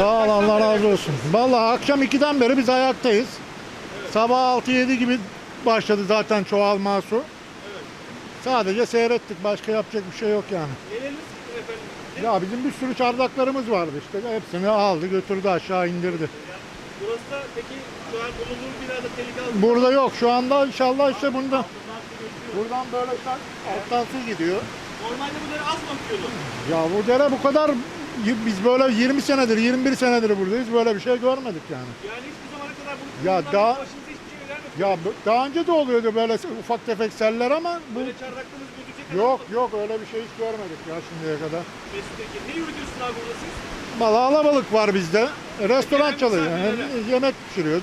Sağ ol Allah razı olsun. Vallahi akşam 2'den beri biz ayaktayız. Sabah 6-7 gibi başladı zaten çoğalma su. Sadece seyrettik. Başka yapacak bir şey yok yani. Efendim? Ya bizim bir sürü çardaklarımız vardı işte. Hepsini aldı götürdü aşağı indirdi. Burası da peki şu an bulunduğu binada tehlike altında. Burada yok şu anda inşallah işte bunda. Buradan böyle alttan su gidiyor. Normalde bu dere az mı akıyordu? Ya bu dere bu kadar biz böyle 20 senedir 21 senedir buradayız böyle bir şey görmedik yani. Yani hiçbir zamana kadar bunu Ya daha- şey. Ya daha önce de oluyordu böyle ufak tefek seller ama bu Böyle çardaklığınız gözükecek yok mı? yok öyle bir şey hiç görmedik ya şimdiye kadar. Mesut. Ne yürütüyorsun abi burada siz? Valla alabalık var bizde. Restoran çalıyor. Yani yemek pişiriyoruz.